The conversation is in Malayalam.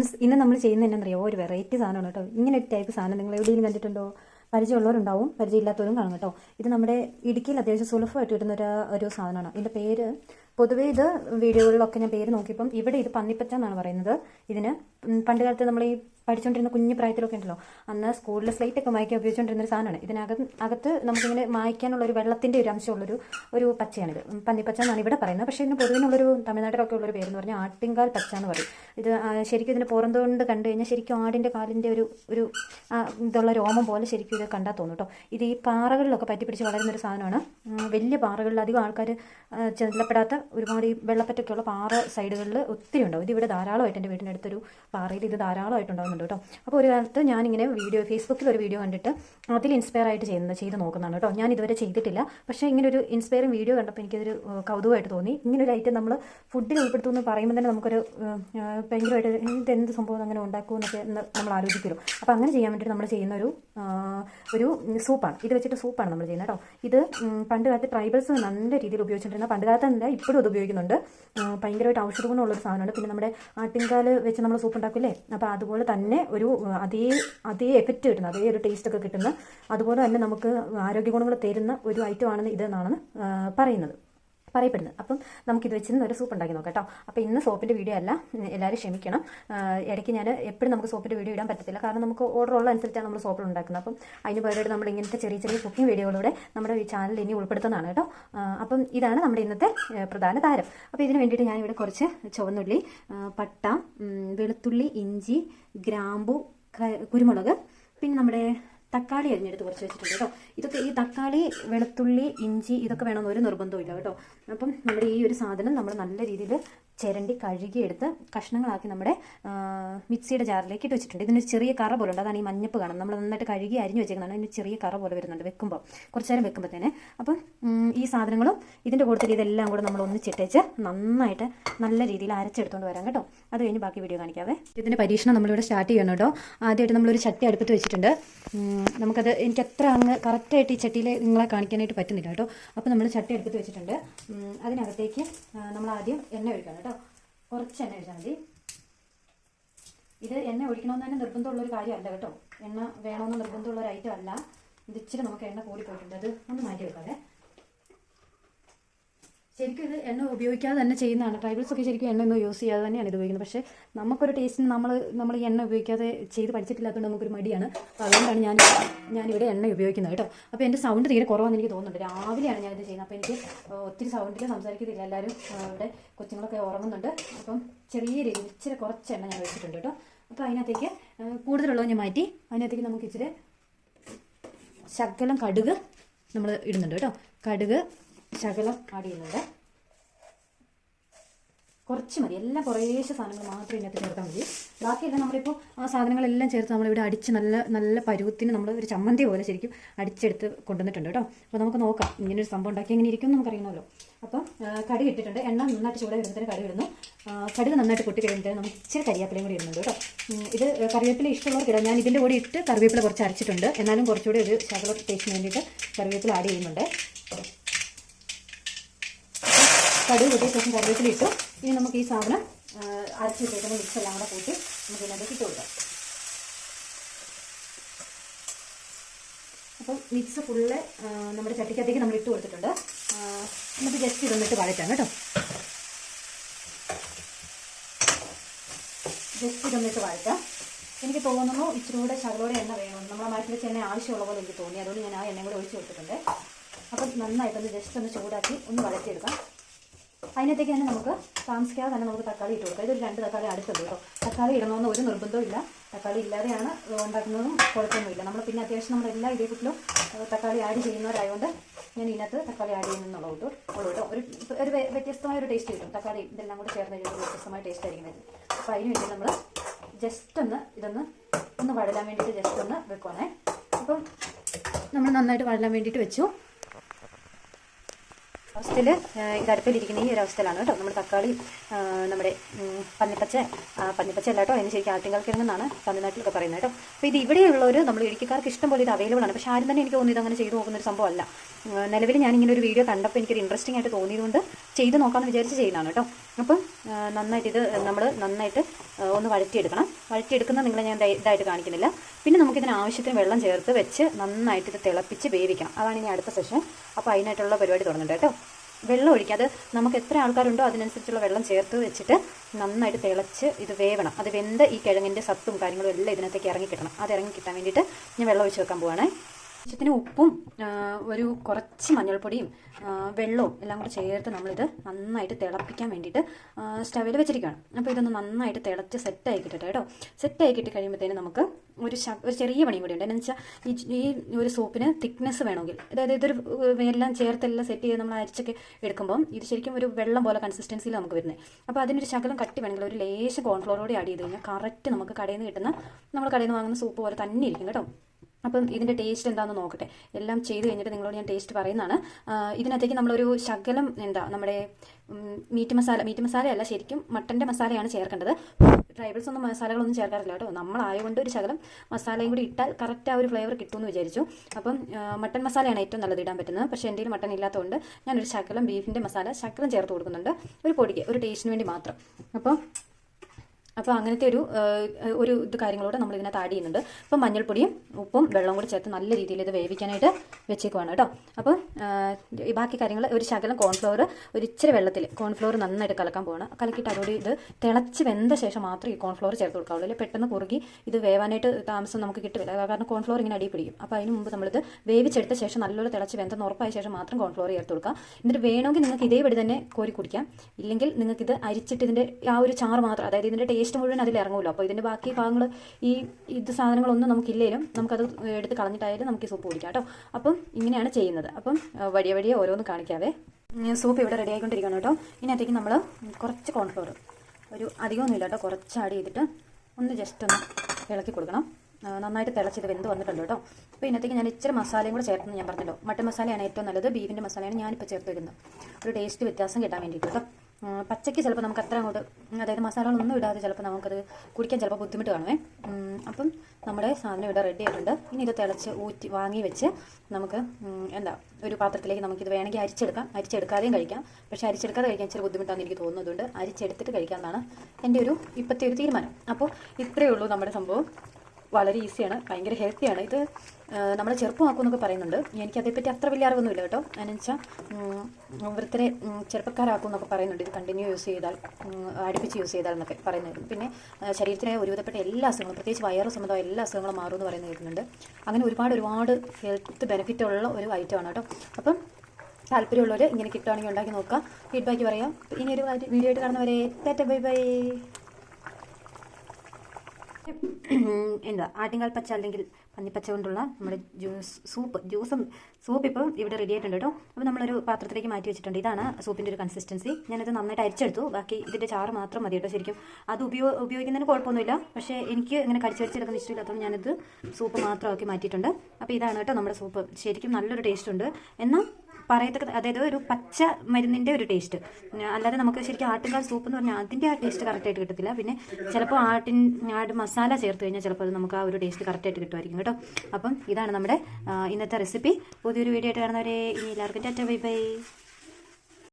ഫ്രണ്ട്സ് ഇന്ന് നമ്മൾ ചെയ്യുന്ന എന്നറിയോ ഒരു വെറൈറ്റി സാധനമാണ് കേട്ടോ. ഇങ്ങനെ ഒരു ടൈപ്പ് സാധനം നിങ്ങൾ എവിടെയെങ്കിലും കണ്ടിട്ടുണ്ടോ? പരിചയമുള്ളവരുണ്ടാവും. പരിചയമില്ലാത്തവരും കാണും കേട്ടോ. ഇത് നമ്മുടെ ഇടുക്കിയിൽ അത്യാവശ്യം സുലഭമായിട്ട് കിട്ടുന്ന ഒരു ഒരു സാധനമാണ്. ഇതിന്റെ പേര് പൊതുവേ ഇത് വീഡിയോകളിലൊക്കെ ഞാൻ പേര് നോക്കിയപ്പം ഇവിടെ ഇത് പന്നിപ്പറ്റ എന്നാണ് പറയുന്നത്. ഇതിന് പണ്ട് കാലത്ത് നമ്മൾ ഈ പഠിച്ചുകൊണ്ടിരുന്ന കുഞ്ഞു പ്രായത്തിലൊക്കെ ഉണ്ടല്ലോ. അന്ന് സ്കൂളിൽ സ്ലേറ്റ് ഒക്കെ മായ്ക്കാൻ ഉപയോഗിച്ചുകൊണ്ടിരുന്ന ഒരു സാധനമാണ്. ഇതിനകത്ത് അകത്ത് നമുക്കിങ്ങനെ മായ്ക്കാനുള്ള ഒരു വെള്ളത്തിന്റെ ഒരു അംശമുള്ളൊരു ഒരു പച്ചയാണിത്. പന്നിപ്പച്ച എന്നാണ് ഇവിടെ പറയുന്നത്. പക്ഷേ ഇതിന് പൊതുവിനുള്ളൊരു തമിഴ്നാട്ടിലൊക്കെ ഉള്ളൊരു പേര് എന്ന് പറഞ്ഞാൽ ആട്ടിൻകാൽ പച്ച എന്ന് പറയും. ഇത് ശരിക്കും ഇതിന് പുറന്തുകൊണ്ട് കണ്ടു കഴിഞ്ഞാൽ ശരിക്കും ആടിന്റെ കാലിന്റെ ഒരു ഒരു ഇതുള്ള രോമം പോലെ ശരിക്കും ഇത് കണ്ടാൽ തോന്നും കേട്ടോ. ഇത് ഈ പാറകളിലൊക്കെ പറ്റിപ്പിടിച്ച് വളരുന്ന ഒരു സാധനമാണ്. വലിയ പാറകളിൽ അധികം ആൾക്കാർ ചെല്ലപ്പെടാത്ത ഒരുപാട് ഈ വെള്ളപ്പറ്റൊക്കെയുള്ള പാറ സൈഡുകളിൽ ഒത്തിരി ഉണ്ടാവും. ഇത് ഇവിടെ ധാരാളമായിട്ട് എന്റെ വീടിന്റെ അടുത്തൊരു പാറയിൽ ഇത് ധാരാളമായിട്ട് ഉണ്ടാകുന്നുണ്ട് കേട്ടോ. അപ്പോൾ ഒരു കാലത്ത് ഞാനിങ്ങനെ വീഡിയോ ഫേസ്ബുക്കിൽ ഒരു വീഡിയോ കണ്ടിട്ട് അതിൽ ഇൻസ്പയർ ആയിട്ട് ചെയ്യുന്നത് ചെയ്ത് നോക്കുന്നതാണ് കേട്ടോ. ഞാൻ ഇതുവരെ ചെയ്തിട്ടില്ല. പക്ഷേ ഇങ്ങനെ ഒരു ഇൻസ്പയറിംഗ് വീഡിയോ കണ്ടപ്പോൾ എനിക്കതൊരു കൗതുകമായിട്ട് തോന്നി. ഇങ്ങനെ ഒരു ഐറ്റം നമ്മൾ ഫുഡിൽ ഉൾപ്പെടുത്തുമെന്ന് പറയുമ്പോൾ തന്നെ നമുക്കൊരു ഭയങ്കരമായിട്ട് എന്ത് സംഭവം അങ്ങനെ ഉണ്ടാക്കുമെന്നൊക്കെ നമ്മൾ ആലോചിക്കുമല്ലോ അപ്പോൾ അങ്ങനെ ചെയ്യാൻ വേണ്ടിയിട്ട് നമ്മൾ ചെയ്യുന്ന ഒരു ഒരു സൂപ്പാണ്. ഇത് വെച്ചിട്ട് സൂപ്പാണ് നമ്മൾ ചെയ്യുന്നത് കേട്ടോ. ഇത് പണ്ട് കാലത്ത് ട്രൈബൽസ് നല്ല രീതിയിൽ ഉപയോഗിച്ചിട്ടുണ്ട് പണ്ട് കാലത്ത് തന്നെ ഇപ്പോഴും അത് ഉപയോഗിക്കുന്നുണ്ട്. ഭയങ്കരമായിട്ട് ഔഷധ ഗുണമുള്ളൊരു സാധനമാണ്. പിന്നെ നമ്മുടെ ആട്ടിൻകാൽ വെച്ച് നമ്മൾ സൂപ്പ് ഉണ്ടാക്കില്ലേ? അപ്പോൾ അതുപോലെ തന്നെ ഒരു അതേ അതേ എഫക്റ്റ് കിട്ടുന്ന അതേ ഒരു ടേസ്റ്റ് ഒക്കെ കിട്ടുന്ന അതുപോലെ തന്നെ നമുക്ക് ആരോഗ്യ ഗുണങ്ങൾ തരുന്ന ഒരു ഐറ്റം ആണെന്ന് ഇതെന്നാണ് പറയുന്നത്. പറയപ്പെടുന്നത്. അപ്പം നമുക്കിത് വെച്ച് ഒരു സൂപ്പ് ഉണ്ടാക്കി നോക്കാം കേട്ടോ അപ്പോൾ ഇന്ന് സോപ്പിന്റെ വീഡിയോ അല്ല എല്ലാവരും ക്ഷമിക്കണം. ഇടയ്ക്ക് ഞാൻ എപ്പോഴും നമുക്ക് സോപ്പിന്റെ വീഡിയോ ഇടാൻ പറ്റത്തില്ല. കാരണം നമുക്ക് ഓർഡർ ഉള്ള അനുസരിച്ചാണ് നമ്മൾ സോപ്പിൽ ഉണ്ടാക്കുന്നത്. അപ്പം അതിന് പകരമായിട്ട് നമ്മൾ ഇങ്ങനത്തെ ചെറിയ ചെറിയ കുക്കിംഗ് വീഡിയോകളൂടെ നമ്മുടെ ഈ ചാനൽ ഇനി ഉൾപ്പെടുത്തുന്നതാണ് കേട്ടോ അപ്പം ഇതാണ് നമ്മുടെ ഇന്നത്തെ പ്രധാന താരം. അപ്പോൾ ഇതിന് വേണ്ടിയിട്ട് ഞാനിവിടെ കുറച്ച് ചുവന്നുള്ളി പട്ട വെളുത്തുള്ളി ഇഞ്ചി ഗ്രാമ്പു കുരുമുളക് പിന്നെ നമ്മുടെ തക്കാളി അരിഞ്ഞെടുത്ത് കുറച്ച് വെച്ചിട്ടുണ്ട് കേട്ടോ. ഇതൊക്കെ ഈ തക്കാളി വെളുത്തുള്ളി ഇഞ്ചി ഇതൊക്കെ വേണമെന്ന് ഒരു നിർബന്ധവും ഇല്ല കേട്ടോ. അപ്പം നമ്മുടെ ഈ ഒരു സാധനം നമ്മൾ നല്ല രീതിയിൽ ചിരണ്ടി കഴുകിയെടുത്ത് കഷ്ണങ്ങളാക്കി നമ്മുടെ മിക്സിയുടെ ജാറിലേക്ക് ഇട്ട് വെച്ചിട്ടുണ്ട്. ഇതിന് ചെറിയ കറ പോലെ ഉണ്ട് അതാണ് ഈ മഞ്ഞപ്പ് കാണുന്നത്. നമ്മൾ നന്നായിട്ട് കഴുകി അരിഞ്ഞു വെച്ചേക്കുന്നതാണ്. ഇതിന് ചെറിയ കറ പോലെ വരുന്നുണ്ട് വെക്കുമ്പോൾ കുറച്ച് നേരം വെക്കുമ്പോഴത്തേനെ അപ്പം ഈ സാധനങ്ങളും ഇതിന്റെ കൂട്ടത്തിൽ ഇതെല്ലാം കൂടെ നമ്മൾ ഒന്നിച്ചിട്ടേച്ച് നന്നായിട്ട് നല്ല രീതിയിൽ അരച്ചെടുത്തുകൊണ്ട് വരാം കേട്ടോ. അത് കഴിഞ്ഞ് ബാക്കി വീഡിയോ കാണിക്കാവേ. ഇതിന്റെ പരീക്ഷണം നമ്മളിവിടെ സ്റ്റാർട്ട് ചെയ്യണം കേട്ടോ. ആദ്യമായിട്ട് നമ്മളൊരു ചട്ടി അടുപ്പത്ത് വെച്ചിട്ടുണ്ട്. നമുക്കത് എനിക്ക് അത്ര അങ്ങ് കറക്റ്റായിട്ട് ഈ ചട്ടിയിൽ നിങ്ങളെ കാണിക്കാനായിട്ട് പറ്റുന്നില്ല കേട്ടോ. അപ്പോൾ നമ്മൾ ചട്ടി അടുപ്പത്ത് വെച്ചിട്ടുണ്ട്. അതിനകത്തേക്ക് നമ്മൾ ആദ്യം എണ്ണ ഒഴിക്കണം കേട്ടോ. കുറച്ച് എണ്ണ ഒഴിച്ചാൽ മതി. ഇത് എണ്ണ ഒഴിക്കണമെന്ന് തന്നെ നിർബന്ധമുള്ള ഒരു കാര്യമല്ല കേട്ടോ. എണ്ണ വേണമെന്ന് നിർബന്ധമുള്ള ഒരു ഐറ്റം അല്ല. ഇത് ഇച്ചിരി നമുക്ക് എണ്ണ കൂടിപ്പോയിട്ടുണ്ട് അത് ഒന്ന് മാറ്റി വെക്കാതെ ശരിക്കും ഇത് എണ്ണ ഉപയോഗിക്കാതെ തന്നെ ചെയ്യുന്നതാണ്. ട്രൈബൽസ് ഒക്കെ ശരിക്കും എണ്ണ ഒന്നും യൂസ് ചെയ്യാതെ തന്നെയാണ് ഇത് ഉപയോഗിക്കുന്നത്. പക്ഷേ നമുക്കൊരു ടേസ്റ്റിന് നമ്മൾ നമ്മൾ ഈ എണ്ണ ഉപയോഗിക്കാതെ ചെയ്ത് പഠിച്ചിട്ടില്ലാത്തതുകൊണ്ട് നമുക്കൊരു മടിയാണ്. അപ്പോൾ അതുകൊണ്ടാണ് ഞാൻ ഞാനിവിടെ എണ്ണ ഉപയോഗിക്കുന്നത് കേട്ടോ. അപ്പോൾ എന്റെ സൗണ്ട് തീരെ കുറവാണെന്ന് എനിക്ക് തോന്നുന്നുണ്ട്. രാവിലെയാണ് ഞാനിത് ചെയ്യുന്നത്. അപ്പോൾ എനിക്ക് ഒത്തിരി സൗണ്ടിൽ സംസാരിക്കത്തില്ല. എല്ലാവരും ഇവിടെ കൊച്ചുങ്ങളൊക്കെ ഉറങ്ങുന്നുണ്ട്. അപ്പം ചെറിയ രീതിയിൽ ഇച്ചിരി കുറച്ച് എണ്ണ ഞാൻ വെച്ചിട്ടുണ്ട് കേട്ടോ. അപ്പോൾ അതിനകത്തേക്ക് കൂടുതലുള്ളത് ഞാൻ മാറ്റി. അതിനകത്തേക്ക് നമുക്ക് ഇച്ചിരി ശകലം കടുക് നമ്മൾ ഇടുന്നുണ്ട് കേട്ടോ. കടുക് ശകലം ആഡ് ചെയ്യുന്നുണ്ട്. കുറച്ച് മതി. എല്ലാം കുറേശ്ശെ സാധനങ്ങൾ മാത്രം ഇതിനകത്ത് ചേർത്താൽ മതി. ബാക്കിയെല്ലാം നമ്മളിപ്പോൾ ആ സാധനങ്ങളെല്ലാം ചേർത്ത് നമ്മളിവിടെ അടിച്ച് നല്ല നല്ല പരുവത്തിന് നമ്മൾ ഒരു ചമ്മന്തി പോലെ ശരിക്കും അടിച്ചെടുത്ത് കൊണ്ടുവന്നിട്ടുണ്ട് കേട്ടോ. അപ്പോൾ നമുക്ക് നോക്കാം. ഇങ്ങനെ ഒരു സംഭവം ഉണ്ടാക്കി എങ്ങനെ ഇരിക്കും നമുക്കറിയണമല്ലോ അപ്പം കടി ഇട്ടിട്ടുണ്ട്. എണ്ണ നന്നായിട്ട് ചൂടായി വരുന്നതിന് കടി ഇടുന്നു. കടുക് നന്നായിട്ട് പൊട്ടി കഴിഞ്ഞിട്ട് നമുക്ക് ഇച്ചിരി കരിയാപ്പിലയും കൂടി ഇടുന്നുണ്ട് കേട്ടോ. ഇത് കറിവേപ്പില ഇഷ്ടമുള്ളവർക്ക് ഇടാം ഞാൻ ഇതിന്റെ കൂടി ഇട്ട് കറിവേപ്പില കുറച്ച് അരച്ചിട്ടുണ്ട്. എന്നാലും കുറച്ചുകൂടി ഒരു ശകലം ടേസ്റ്റിന് വേണ്ടിയിട്ട് കറിവേപ്പില ആഡ് ചെയ്യുന്നുണ്ട്. കടുക് കൂട്ടി ശേഷം കറിവേപ്പിലിട്ടു ഇനി നമുക്ക് ഈ സാധനം അരച്ച് വെച്ചേക്കുന്ന മിക്സ് എല്ലാം കൂടെ കൂട്ടി നമുക്ക് ഇതിനകത്ത് ഇട്ട് കൊടുക്കാം. അപ്പം മിക്സ് ഫുള്ള് നമ്മുടെ ചട്ടിക്കകത്തേക്ക് നമ്മൾ ഇട്ട് കൊടുത്തിട്ടുണ്ട്. എന്നിട്ട് ജസ്റ്റ് ഇതൊന്നിട്ട് വഴറ്റാം കേട്ടോ. ജസ്റ്റ് ഇതൊന്നിട്ട് വഴറ്റാം. എനിക്ക് തോന്നുന്നു ഇച്ചിരി കൂടെ ശകലോടെ എണ്ണ വേണം. നമ്മളെ മാറ്റി വെച്ച എണ്ണ ആവശ്യമുള്ള പോലെ എനിക്ക് തോന്നി. അതുകൊണ്ട് ഞാൻ ആ എണ്ണ കൂടെ ഒഴിച്ച് കൊടുത്തിട്ടുണ്ട്. അപ്പം നന്നായിട്ടൊന്ന് ജസ്റ്റ് ഒന്ന് ചൂടാക്കി ഒന്ന് വഴറ്റിയെടുക്കാം. അതിനകത്തേക്ക് തന്നെ നമുക്ക് താമസിക്കാതെ തന്നെ നമുക്ക് തക്കാളി ഇട്ട് കൊടുക്കാം. ഇതൊരു രണ്ട് തക്കാളി അടുത്തത് കേട്ടോ. തക്കാളി ഇടണമെന്ന് ഒരു നിർബന്ധവും ഇല്ല. തക്കാളി ഇല്ലാതെയാണ് ഉണ്ടാക്കുന്നതും കുഴപ്പമൊന്നുമില്ല നമ്മൾ പിന്നെ അത്യാവശ്യം നമ്മൾ എല്ലാ ഇതേ കൂട്ടിലും തക്കാളി ആഡ് ചെയ്യുന്നവരായതുകൊണ്ട് ഞാൻ ഇതിനകത്ത് തക്കാളി ആഡ് ചെയ്യുന്നുള്ളൂ കേട്ടോ. ഉള്ളൂ കേട്ടോ. ഒരു ഒരു വ്യ- വ്യത്യസ്തമായ ഒരു ടേസ്റ്റ് കിട്ടും. തക്കാളി ഇതെല്ലാം കൂടെ ചേർന്ന് ഒരു വ്യത്യസ്തമായ ടേസ്റ്റ് ആയിരിക്കുന്നത് അപ്പോൾ അതിന് വേണ്ടി നമ്മൾ ജസ്റ്റ് ഒന്ന് ഇതൊന്ന് ഒന്ന് വഴലാൻ വേണ്ടിയിട്ട് ജസ്റ്റ് ഒന്ന് വെക്കുവാണേ. അപ്പം നമ്മൾ നന്നായിട്ട് വഴലാൻ വേണ്ടിയിട്ട് വെച്ചു. അവസ്ഥയിൽ ഇത് ഈ ഒരു അവസ്ഥയിലാണ് കേട്ടോ. നമ്മൾ തക്കാളി നമ്മുടെ പന്നിപ്പച്ച പന്നിപ്പച്ച അല്ല കേട്ടോ. അതിന് ശരിക്കും കിഴങ്ങെന്നാണ് തമിഴ്നാട്ടിലൊക്കെ പറയുന്നത് കേട്ടോ. അപ്പോൾ ഇത് ഇവിടെയുള്ളവർ നമ്മൾ ഇടുക്കിക്കാർക്ക് ഇഷ്ടം പോലെ ഇത് അവൈലബിൾ ആണ്. പക്ഷേ ആരും തന്നെ എനിക്ക് തോന്നുന്നു ഇതങ്ങനെ ചെയ്തു നോക്കുന്ന ഒരു സംഭവമല്ല. നിലവിൽ ഞാൻ ഇങ്ങനെ ഒരു വീഡിയോ കണ്ടപ്പോൾ എനിക്കൊരു ഇൻട്രസ്റ്റിംഗ് ആയിട്ട് തോന്നിയതുകൊണ്ട് ചെയ്ത് നോക്കാമെന്ന് വിചാരിച്ച് ചെയ്യുന്നതാണ് കേട്ടോ. അപ്പം നന്നായിട്ട് ഇത് നമ്മൾ നന്നായിട്ട് ഒന്ന് വഴറ്റിയെടുക്കണം. വഴറ്റിയെടുക്കുന്നത് നിങ്ങളെ ഞാൻ ഇതായിട്ട് കാണിക്കുന്നില്ല. പിന്നെ നമുക്കിതിന് ആവശ്യത്തിന് വെള്ളം ചേർത്ത് വെച്ച് നന്നായിട്ട് ഇത് തിളപ്പിച്ച് വേവിക്കാം അതാണ് ഇനി അടുത്ത സെഷൻ അപ്പോൾ അതിനായിട്ടുള്ള പരിപാടി തുടങ്ങുന്നുണ്ട് കേട്ടോ. വെള്ളം ഒഴിക്കുക അത് നമുക്ക് എത്ര ആൾക്കാരുണ്ടോ അതിനനുസരിച്ചുള്ള വെള്ളം ചേർത്ത് വെച്ചിട്ട് നന്നായിട്ട് തിളച്ച് ഇത് വേവണം. അത് വെന്ത് ഈ കിഴങ്ങിന്റെ സത്തും കാര്യങ്ങളും എല്ലാം ഇതിനകത്തേക്ക് ഇറങ്ങി കിട്ടണം. അത് ഇറങ്ങി കിട്ടാൻ വേണ്ടിയിട്ട് ഞാൻ വെള്ളം ഒഴിച്ച് വെക്കാൻ പോവാണേ. ആവശ്യത്തിന് ഉപ്പും ഒരു കുറച്ച് മഞ്ഞൾപ്പൊടിയും വെള്ളവും എല്ലാം കൂടെ ചേർത്ത് നമ്മളിത് നന്നായിട്ട് തിളപ്പിക്കാൻ വേണ്ടിയിട്ട് സ്റ്റവിൽ വെച്ചിരിക്കുകയാണ്. അപ്പോൾ ഇതൊന്ന് നന്നായിട്ട് തിളച്ച് സെറ്റായി കിട്ടട്ടെ കേട്ടോ. സെറ്റായി കിട്ടി കഴിയുമ്പോഴത്തേനും നമുക്ക് ഒരു ഒരു ചെറിയ പണിയും കൂടി ഉണ്ട്. എന്ന് വെച്ചാൽ ഈ ഒരു സൂപ്പിന് തിക്നെസ് വേണമെങ്കിൽ അതായത് ഇതൊരു എല്ലാം ചേർത്തെല്ലാം സെറ്റ് ചെയ്ത് നമ്മൾ അരിച്ചൊക്കെ എടുക്കുമ്പോൾ ഇത് ശരിക്കും ഒരു വെള്ളം പോലെ കൺസിസ്റ്റൻസിയിൽ നമുക്ക് വരുന്നത് അപ്പോൾ അതിനൊരു ശകലം കട്ടി വേണമെങ്കിൽ ഒരു ലേശം കോൺഫ്ലോറോടെ ആഡ് ചെയ്ത് കഴിഞ്ഞാൽ കറക്റ്റ് നമുക്ക് കടയിൽ നിന്ന് കിട്ടുന്ന നമ്മൾ കടയിൽ നിന്ന് വാങ്ങുന്ന സൂപ്പ് പോലെ തന്നെ ഇരിക്കും കേട്ടോ. അപ്പം ഇതിന്റെ ടേസ്റ്റ് എന്താണെന്ന് നോക്കട്ടെ. എല്ലാം ചെയ്ത് കഴിഞ്ഞിട്ട് നിങ്ങളോട് ഞാൻ ടേസ്റ്റ് പറയുന്നതാണ്. ഇതിനകത്തേക്ക് നമ്മളൊരു ശകലം എന്താ നമ്മുടെ മീറ്റ് മസാല മീറ്റ് മസാലയല്ല ശരിക്കും മട്ടന്റെ മസാലയാണ് ചേർക്കേണ്ടത്. ട്രൈബൽസ് ഒന്നും മസാലകളൊന്നും ചേർക്കാറില്ല കേട്ടോ. നമ്മളായതുകൊണ്ട് ഒരു ശകലം മസാലയും കൂടി ഇട്ടാൽ കറക്റ്റ് ആ ഒരു ഫ്ലേവർ കിട്ടുമെന്ന് വിചാരിച്ചു. അപ്പം മട്ടൻ മസാലയാണ് ഏറ്റവും നല്ലത് ഇടാൻ പറ്റുന്നത്. പക്ഷേ എന്റെ മട്ടൻ ഇല്ലാത്തതുകൊണ്ട് ഞാനൊരു ശകലം ബീഫിന്റെ മസാല ശകലം ചേർത്ത് കൊടുക്കുന്നുണ്ട്. ഒരു പൊടിക്ക് ഒരു ടേസ്റ്റിന് വേണ്ടി മാത്രം. അപ്പോൾ അപ്പോൾ അങ്ങനത്തെ ഒരു ഒരു ഇത് കാര്യങ്ങളോടെ നമ്മൾ ഇതിനകത്ത് ആഡ് ചെയ്യുന്നുണ്ട്. അപ്പോൾ മഞ്ഞൾപ്പൊടിയും ഉപ്പും വെള്ളവും കൂടി ചേർത്ത് നല്ല രീതിയിൽ ഇത് വേവിക്കാനായിട്ട് വെച്ചേക്കുവാണ് കേട്ടോ. അപ്പോൾ ബാക്കി കാര്യങ്ങൾ ഒരു ശകലം കോൺഫ്ലവർ ഒരു ഇച്ചിരി വെള്ളത്തിൽ കോൺഫ്ലവർ നന്നായിട്ട് കലക്കാൻ പോകണം കലക്കിയിട്ട് അതോടെ ഇത് തിളച്ച് വെന്ത ശേഷം മാത്രമേ ഈ കോൺഫ്ലവർ ചേർത്ത് കൊടുക്കാവുള്ളൂ. അല്ലെങ്കിൽ പെട്ടെന്ന് കുറുകി ഇത് വേവാനായിട്ട് താമസം നമുക്ക് കിട്ടില്ല. കാരണം കോൺഫ്ലവർ ഇങ്ങനെ അടി പിടിക്കും. അപ്പോൾ അതിന് മുമ്പ് നമ്മളിത് വേവിച്ചെടുത്ത ശേഷം നല്ലപോലെ തിളച്ച് വെന്തെന്ന് ഉറപ്പായ ശേഷം മാത്രം കോൺഫ്ലവർ ചേർത്ത് കൊടുക്കുക എന്നിട്ട് വേണമെങ്കിൽ നിങ്ങൾക്ക് ഇതേപടി തന്നെ കോരി കുടിക്കാം. ഇല്ലെങ്കിൽ നിങ്ങൾക്ക് ഇത് അരിച്ചിട്ട് ഇതിന്റെ ആ ഒരു ചാറ് മാത്രം അതായത് ഇതിന്റെ ടേസ്റ്റ് മുഴുവൻ അതിൽ ഇറങ്ങുമല്ലോ. അപ്പോൾ ഇതിന്റെ ബാക്കി ഭാഗങ്ങൾ ഈ ഇത് സാധനങ്ങളൊന്നും നമുക്കില്ലേലും നമുക്കത് എടുത്ത് കളഞ്ഞിട്ടായാലും നമുക്ക് ഈ സൂപ്പ് കുടിക്കാം കേട്ടോ. അപ്പം ഇങ്ങനെയാണ് ചെയ്യുന്നത്. അപ്പം വഴിയ വഴിയെ ഓരോന്ന് കാണിക്കാവേ. സൂപ്പ് ഇവിടെ റെഡി ആയിക്കൊണ്ടിരിക്കണം കേട്ടോ. ഇതിനകത്തേക്ക് നമ്മൾ കുറച്ച് കോൺഫ്ലോർ ഒരു അധികമൊന്നുമില്ല കേട്ടോ. കുറച്ച് ആഡ് ചെയ്തിട്ട് ഒന്ന് ജസ്റ്റ് ഒന്ന് ഇളക്കി കൊടുക്കണം. നന്നായിട്ട് തിളച്ചത് വെന്ത് വന്നിട്ടുണ്ട് കേട്ടോ. അപ്പോൾ ഇതിനകത്തേക്ക് ഞാൻ ഇച്ചിരി മസാലയും കൂടെ ചേർത്തെന്ന് ഞാൻ പറഞ്ഞല്ലോ. മട്ടൻ മസാലയാണ് ഏറ്റവും നല്ലത് ബീഫിന്റെ മസാലയാണ് ഞാനിപ്പോൾ ചേർത്ത് വരുന്നത് ഒരു ടേസ്റ്റ് വ്യത്യാസം കിട്ടാൻ വേണ്ടിയിട്ട് കേട്ടോ. പച്ചയ്ക്ക് ചിലപ്പോൾ നമുക്ക് അത്ര അങ്ങോട്ട് അതായത് മസാലകളൊന്നും ഇടാതെ ചിലപ്പോൾ നമുക്കത് കുടിക്കാൻ ചിലപ്പോൾ ബുദ്ധിമുട്ട് കാണുമേ അപ്പം നമ്മുടെ സാധനം ഇവിടെ റെഡി ആയിട്ടുണ്ട്. ഇനി ഇത് തിളച്ച് ഊറ്റി വാങ്ങി വെച്ച് നമുക്ക് എന്താ ഒരു പാത്രത്തിലേക്ക് നമുക്കിത് വേണമെങ്കിൽ അരിച്ചെടുക്കാം. അരിച്ചെടുക്കാതെയും കഴിക്കാം. പക്ഷേ അരിച്ചെടുക്കാതെ കഴിക്കാൻ ഇച്ചിരി ബുദ്ധിമുട്ടാണെന്ന് എനിക്ക് തോന്നുന്നതുകൊണ്ട് അരിച്ചെടുത്തിട്ട് കഴിക്കാമെന്നാണ് എന്റെ ഒരു ഇപ്പോഴത്തെ ഒരു തീരുമാനം. അപ്പോൾ ഇത്രയേ ഉള്ളൂ നമ്മുടെ സംഭവം. വളരെ ഈസിയാണ് ഭയങ്കര ഹെൽത്തിയാണ് ഇത് നമ്മൾ ചെറുപ്പമാക്കും എന്നൊക്കെ പറയുന്നുണ്ട്. എനിക്കതേപ്പറ്റി അത്ര വലിയ അറിവൊന്നുമില്ല കേട്ടോ. എന്നുവെച്ചാൽ വെച്ചാൽ വൃത്തിരെ ചെറുപ്പക്കാരാക്കും എന്നൊക്കെ പറയുന്നുണ്ട്. ഇത് കണ്ടിന്യൂ യൂസ് ചെയ്താൽ അടുപ്പിച്ച് യൂസ് ചെയ്താൽ എന്നൊക്കെ പറയുന്നുണ്ട് പിന്നെ ശരീരത്തിലെ ഒരുവിധപ്പെട്ട എല്ലാ അസുഖങ്ങളും പ്രത്യേകിച്ച് വയറ് സംബന്ധമായ എല്ലാ അസുഖങ്ങളും മാറും എന്ന് പറയുന്നത് കേൾക്കുന്നുണ്ട് അങ്ങനെ ഒരുപാട് ഒരുപാട് ഹെൽത്ത് ബെനിഫിറ്റ് ഉള്ള ഒരു ഐറ്റമാണ് കേട്ടോ. അപ്പം താല്പര്യമുള്ളവർ ഇങ്ങനെ കിട്ടുകയാണെങ്കിൽ ഉണ്ടാക്കി നോക്കുക. ഫീഡ്ബാക്ക് പറയാം. ഇനി ഒരു വീഡിയോ ആയിട്ട് കാണുന്നവരെ ടാറ്റ ബൈ ബൈ. എന്താ ആട്ടിങ്കാൽ പച്ച അല്ലെങ്കിൽ പന്നിപ്പച്ച കൊണ്ടുള്ള നമ്മുടെ ജ്യൂസ് സൂപ്പ് ജ്യൂസും സൂപ്പ് ഇപ്പോൾ ഇവിടെ റെഡി ആയിട്ടുണ്ട് കേട്ടോ. അപ്പോൾ നമ്മളൊരു പാത്രത്തിലേക്ക് മാറ്റി വെച്ചിട്ടുണ്ട്. ഇതാണ് സൂപ്പിന്റെ ഒരു കൺസിസ്റ്റൻസി ഞാനത് നന്നായിട്ട് അരിച്ചെടുത്തു. ബാക്കി ഇതിന്റെ ചാറ് മാത്രം മതി കേട്ടോ ശരിക്കും. അത് ഉപയോഗ ഉപയോഗിക്കുന്നതിന് കുഴപ്പമൊന്നുമില്ല. പക്ഷേ എനിക്ക് ഇങ്ങനെ കടിച്ചടിച്ചെടുക്കുന്ന ഇഷ്ടമില്ലാത്തതുകൊണ്ട് ഞാനിത് സൂപ്പ് മാത്രമാക്കി മാറ്റിയിട്ടുണ്ട്. അപ്പോൾ ഇതാണ് കേട്ടോ നമ്മുടെ സൂപ്പ്. ശരിക്കും നല്ലൊരു ടേസ്റ്റ് ഉണ്ട്. എന്നാൽ പറയത്തക്ക അതായത് ഒരു പച്ച മരുന്നിന്റെ ഒരു ടേസ്റ്റ് അല്ലാതെ നമുക്ക് ശരിക്കും ആട്ടുകാൽ സൂപ്പ് എന്ന് പറഞ്ഞാൽ അതിന്റെ ആ ടേസ്റ്റ് കറക്റ്റായിട്ട് കിട്ടത്തില്ല. പിന്നെ ചിലപ്പോൾ ആട്ടിൻ ആട് മസാല ചേർത്ത് കഴിഞ്ഞാൽ ചിലപ്പോൾ അത് നമുക്ക് ആ ഒരു ടേസ്റ്റ് കറക്റ്റായിട്ട് കിട്ടുമായിരിക്കും കേട്ടോ. അപ്പം ഇതാണ് നമ്മുടെ ഇന്നത്തെ റെസിപ്പി പുതിയൊരു വീഡിയോ ആയിട്ട് കാണുന്നവരെ ഇനി എല്ലാവർക്കും ടാറ്റ ബൈ ബൈ.